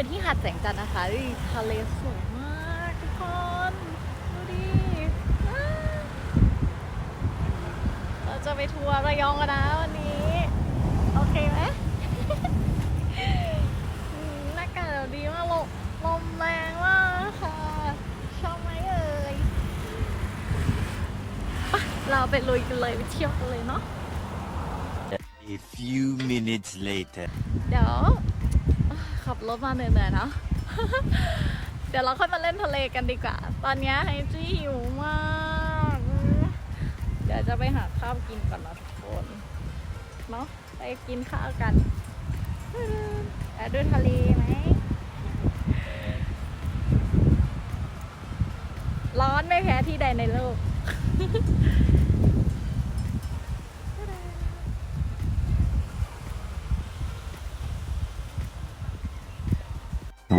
อยู่ที่หาดแสงจันทร์นะคะอุ๊ยทะเลสวยมากทุกคนดูดิอ้าวเราจะไปทัวร์ระยองกันนะวันนี้ โอเคไหมอืมอากาศเราดีมากลมลมแรงมากค่ะ ชอบไหมเอ่ยไปเราไปลุยกันเลยไปเที่ยวกันเลยเนาะ A few minutes later. เดี๋ยว ขับรถมาเหนื่อยๆเนาะ เดี๋ยวเราค่อยมาเล่นทะเลกันดีกว่า ตอนนี้ไฮจี้หิวมาก เดี๋ยวจะไปหาข้าวกินก่อนนะทุกคน เนาะไปกินข้าวกันแอบดูทะเลไหม ร้อนไม่แพ้ที่ใดในโลก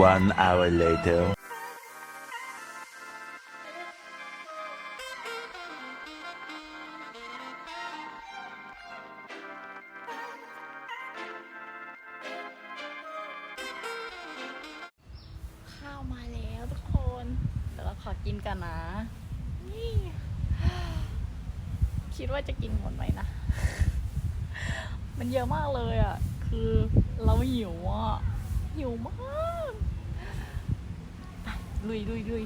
One hour later. ข้าวมาแล้วทุกคน เดี๋ยวเราขอกินกันนะ นี่ คิดว่าจะกินหมดไหมนะ มันเยอะมากเลยอะ คือเราหิวอะ หิวมาก ลุยลุยลุย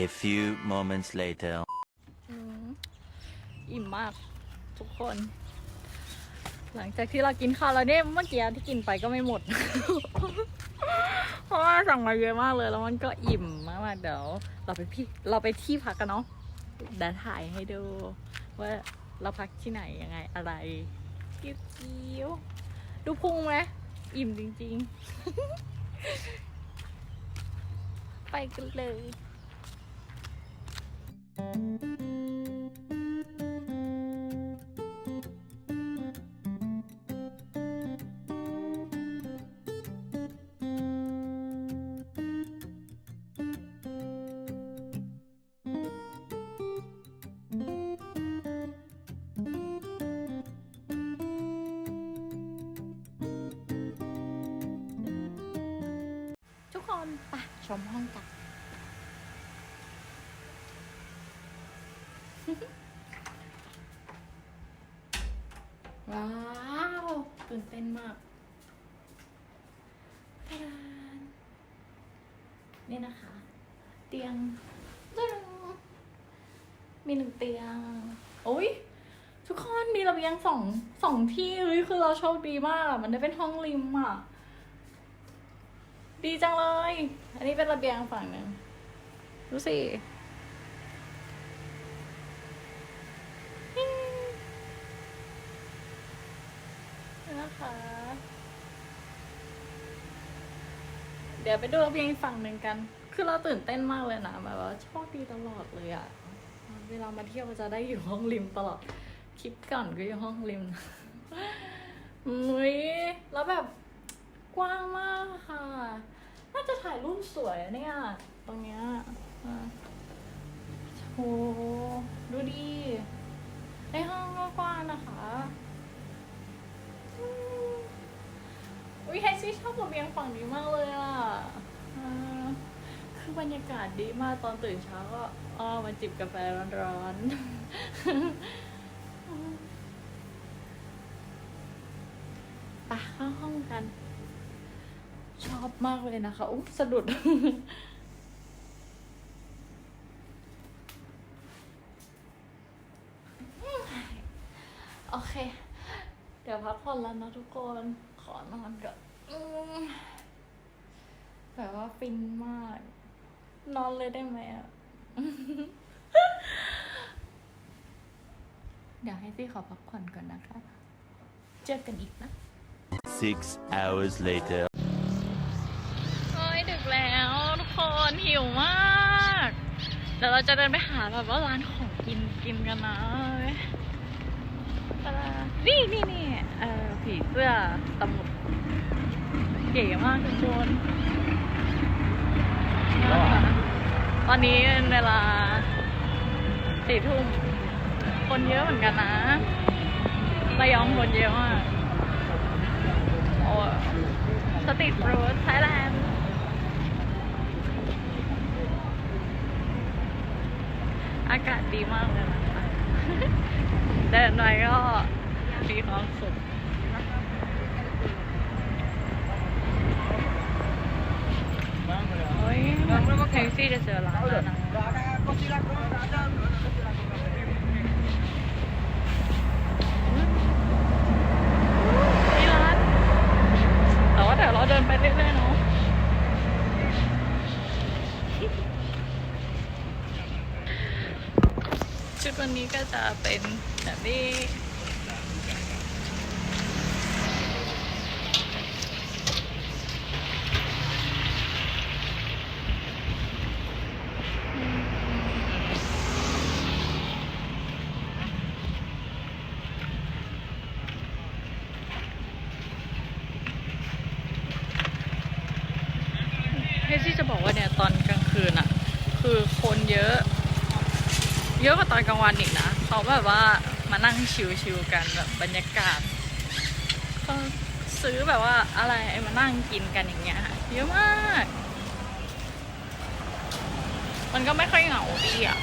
A few moments later. อืมอิ่มมากทุกคน หลังจากที่เรากินข้าวแล้วเนี่ยเมื่อกี้ที่กินไปก็ไม่หมด เพราะว่าสั่งมาเยอะมากเลย แล้วมันก็อิ่มมากๆเดี๋ยวเราไปพี่เราไปที่พักกันเนาะเดี๋ยวถ่ายให้ดู ว่าเราพักที่ไหนยังไงอะไรกิ้วกิ้วดูพุงไหมอิ่มจริง ๆ ไปกันเลย มห้องกัน ว้าวตื่นเต้นมากตาดานนี่นะคะ เตียงตึ้งมีหนึ่งเตียง โอ้ยทุกคนมีระเบียงสองสองที่เฮ้ยคือเราโชคดีมากอะมันได้เป็นห้องริมอะ ดีจังเลย อันนี้เป็นระเบียงฝั่งหนึ่งดูสินี่นะคะ เดี๋ยวไปดูระเบียงอีกฝั่งหนึ่งกัน คือเราตื่นเต้นมากเลยนะแบบว่าโชคดีตลอดเลยอะเวลามาเที่ยวจะได้อยู่ห้องริมตลอด คลิปก่อนก็อยู่ห้องริมอุ้ยแล้วแบบ กว้างมากค่ะ น่าจะถ่ายรูปสวยเนี่ย ตรงเนี้ยอะโหดูดีในห้องก็กว้างนะคะอุ้ยไฮซี่ชอบระเบียงฝั่งนี้มากเลยอะคือบรรยากาศดีมากตอนตื่นเช้าก็อ้อมาจิบกาแฟร้อนๆไปเข้าห้องกัน ชอบมากเลยนะคะอุ๊ยสะดุด โอเค เดี๋ยวพักผ่อนแล้วนะทุกคน ขอนอนก่อนอืมแบบว่าฟินมาก นอนเลยได้ไหมอะ เดี๋ยวให้ซี่ขอพักผ่อนก่อนนะคะ เจอกันอีกนะ Six hours later. โอ้ยดึกแล้วทุกคนหิ วมากเดี๋ยวเราจะเดินไปหาแบบว่าร้านของกินกินกันนะตะดานี่นี่นี่เออผีเสื้อตะหมุดเก๋มากทุกคนตอนนี้เวลาสี่ทุ่มคนเยอะเหมือนกันนะระยองคนเยอะมากโอ้สตรีทฟู้ดไทยแลนด์ อากาศดีมากเลยนะคะเดินหน่อยก็มีความสุขเฮ้ยแท็กซี่จะเจอร้านแล้วนะนี่ร้านแต่ว่าเดี๋ยวเราเดินไปเรื่อยๆเนาะ ชุดวันนี้ก็จะเป็นแบบนี้เฮซี่จะบอกว่าเนี่ยตอนกลางคืนอะคือคนเยอะ เยอะกว่าตอนกลางวันอีกนะเขาแบบว่ามานั่งชิลๆกันแบบบรรยากาศเขาซื้อแบบว่าอะไรมานั่งกินกันอย่างเงี้ยเยอะมาก มันก็ไม่ค่อยเหงาดีอะ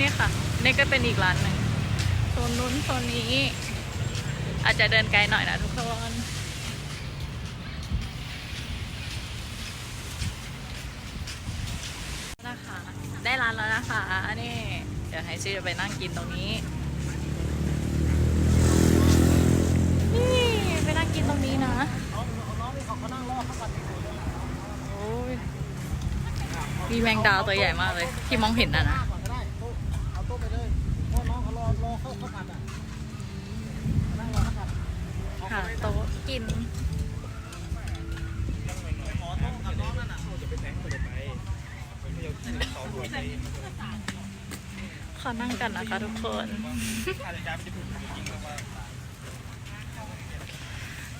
นี่ค่ะนี่ก็เป็นอีกร้านหนึ่งโซนนู้นโซนนี้ อาจจะเดินไกลหน่อยนะทุกคน นะคะ ได้ร้านแล้วนะคะ นี่ เดี๋ยวให้ซีจะไปนั่งกินตรงนี้ นี่ไปนั่งกินตรงนี้นะโอ้ยมีแมงดาตัวใหญ่มากเลย ที่มองเห็นนะนะก่อนก็ได้โต๊ะเอาโต๊ะไปเลยเพราะน้องเขารอรอเข้าเข้าผัดอะนั่งรอเข้าผัด ค่ะโต๊ะกิน ขอ นั่งกันนะคะทุกคน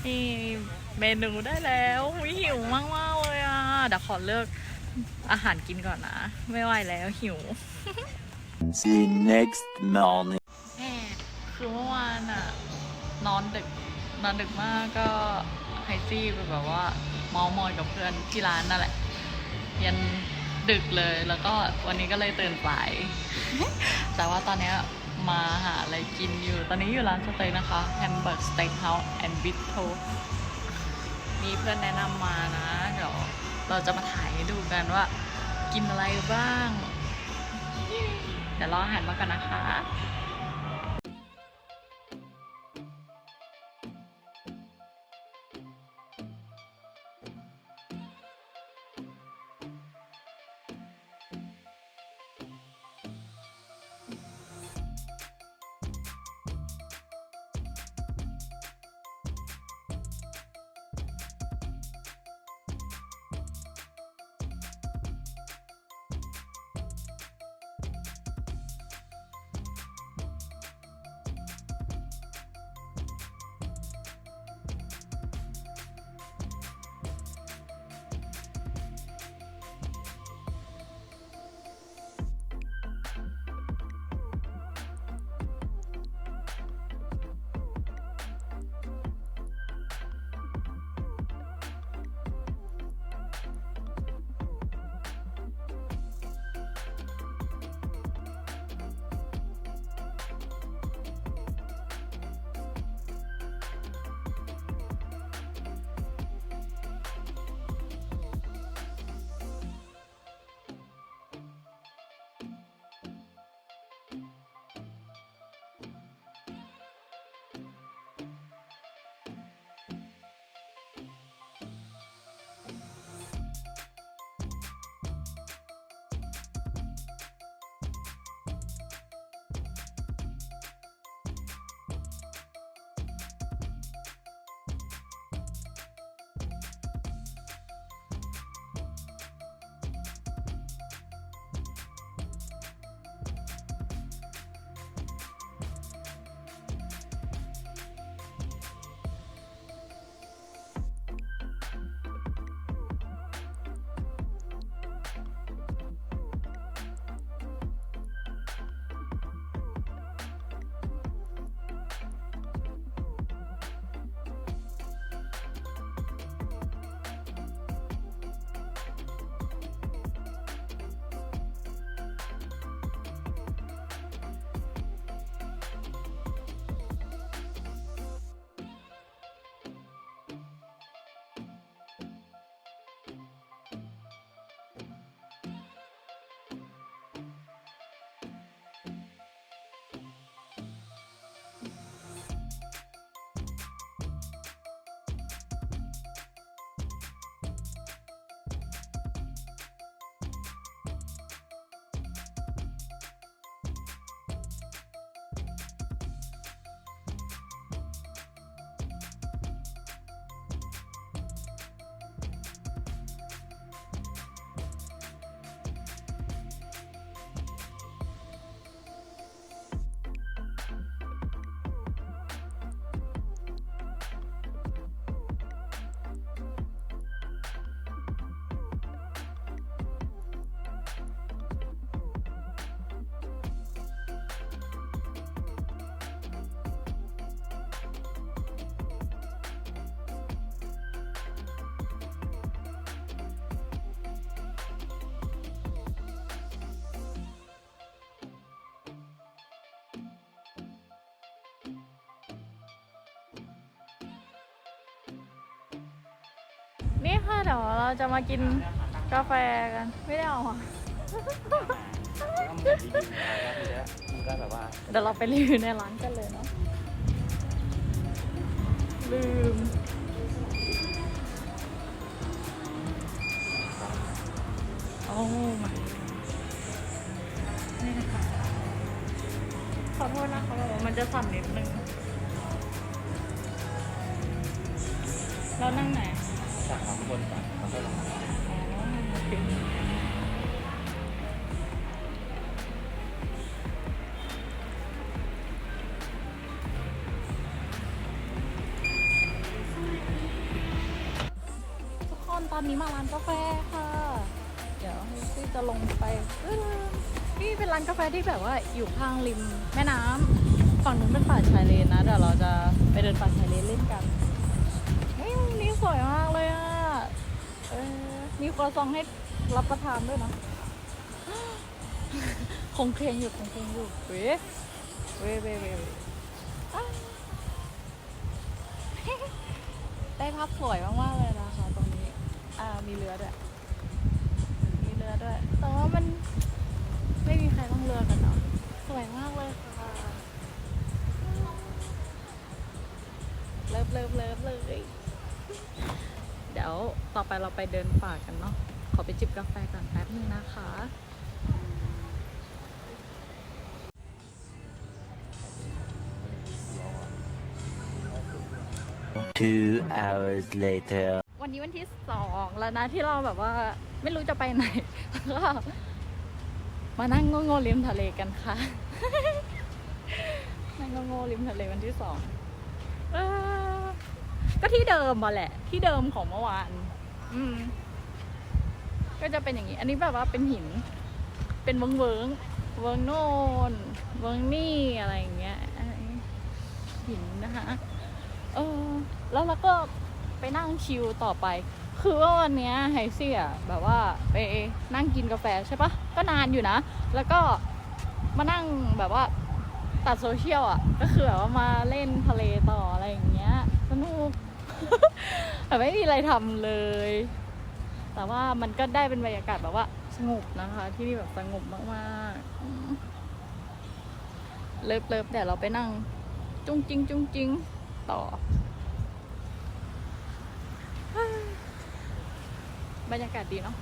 นี่เมนูได้แล้วอุ๊ยหิวมากมากๆเลยอะเดี๋ยวขอเลือกอาหารกินก่อนนะ ไม่ไหวแล้วหิว See next morning. แม่คือเมื่อวานอะนอนดึก นอนดึกมากก็ไฮจี้ไปแบบว่าเมอมอยกับเพื่อนที่ร้านนั่นแหละยัน ดึกเลย แล้วก็วันนี้ก็เลยตื่นสาย แต่ว่าตอนเนี้ยมาหาอะไรกินอยู่ ตอนนี้อยู่ร้านสเต็กนะคะแฮมเบอร์กสเต็กเฮาส์แอนด์บิทโทมีเพื่อนแนะนำมานะ เดี๋ยวเราจะมาถ่ายให้ดูกันว่า กินอะไรบ้าง เดี๋ยวรออาหารมากันนะคะ นี่ค่ะเดี๋ยวเราจะมากินกาแฟกัน ไม่ได้เอาอะก็เหมือนรีวิวนะครับทีเนี้ยมันก็แบบว่าเดี๋ยวเราไปรีวิวในร้านกันเลยเนาะลืม โอ้มานี่นะคะขอโทษนะคะมันจะสั่นนิดนึงเรานั่งไหนสั่งของค นก่อนแล้วก็ลงมาทุกคนตอนนี้มาร้านกาแฟค่ะ เดี๋ยวซี่จะลงไปเอ้ยนี่เป็นร้านกาแฟที่แบบว่าอยู่ข้างริมแม่น้ำฝั่งนู้นเป็นป่าชายเลนนะเดี๋ยวเราจะไปเดินป่าชายเลนเล่นกันเฮ้ยมุมนี้สวยมากเลยอะ เออมีครัวซองให้รับประทานด้วยนะคงเครงอยู่คงเครงอยู่เว้ยเว้ยเว้ยเว้ยได้ภาพสวยมากๆเลยนะคะตรงนี้ อ่ามีเรือด้วย มีเรือด้วย แต่ว่ามันไม่มีใครต้องเรือกันเนาะสวยมากเลยค่ะเลิฟเลิฟเลิฟเลย เดี๋ยว ต่อไปเราไปเดินป่ากันเนาะ ขอไปจิบกาแฟก่อนแป๊บนึงนะคะ Two hours later. วันนี้วันที่สองแล้วนะที่เราแบบว่าไม่รู้จะไปไหนแล้วก็มานั่งโง่ๆริมทะเลกันค่ะ นั่งโง่ๆริมทะเลวันที่สองเออก็ที่เดิมมาแหละ ที่เดิมของเมื่อวาน อืม ก็จะเป็นอย่างนี้ อันนี้แบบว่าเป็นหิน เป็นเวิงเวิงเวิงโน่นเวิงนี่อะไรอย่างเงี้ยหินนะคะเออแล้วเราก็ไปนั่งชิลต่อไป คือว่าวันเนี้ยไฮซี่อะแบบว่าไปนั่งกินกาแฟใช่ปะก็นานอยู่นะ แล้วก็มานั่งแบบว่าตัดโซเชียลอะ ก็คือแบบว่ามาเล่นทะเลต่ออะไรอย่างเงี้ย สนุก แต่ไม่มีอะไรทำเลย แต่ว่ามันก็ได้เป็นบรรยากาศแบบว่าสงบนะคะ ที่นี่แบบสงบมากๆ เลิฟเลิฟเดี๋ยวเราไปนั่ง จุ้งจิ้งจุ้งจิ้งต่อบรรยากาศดีเนาะ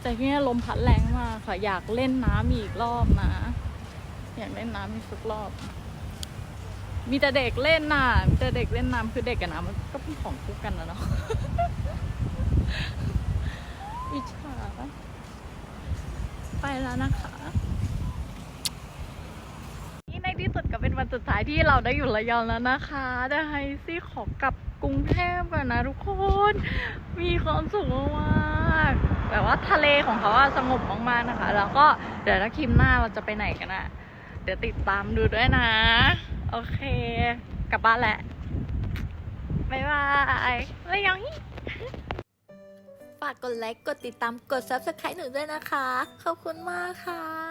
แต่ที่นี่ลมพัดแรงมากค่ะ อยากเล่นน้ำอีกรอบนะ อยากเล่นน้ำอีกสักรอบ มีแต่เด็กเล่นน่ะมีแต่เด็กเล่นน้ำคือเด็กกับน้ำมันก็เป็นของคู่กันนะเนาะอิจฉาไปแล้วนะคะ นี่ในที่สุดก็เป็นวันสุดท้ายที่เราได้อยู่ระยองแล้วนะคะแต่ไฮซี่ขอกลับกรุงเทพก่อนนะทุกคน มีความสุขมากแบบว่าทะเลของเขาสงบมากๆนะคะ แล้วก็เดี๋ยวถ้าคลิปหน้าเราจะไปไหนกันอะเดี๋ยวติดตามดูด้วยนะ โอเค กลับบ้านแหละบ๊ายบายระยองฝากกดไลค์ กดติดตาม กด subscribe หนูด้วยนะคะ ขอบคุณมากค่ะ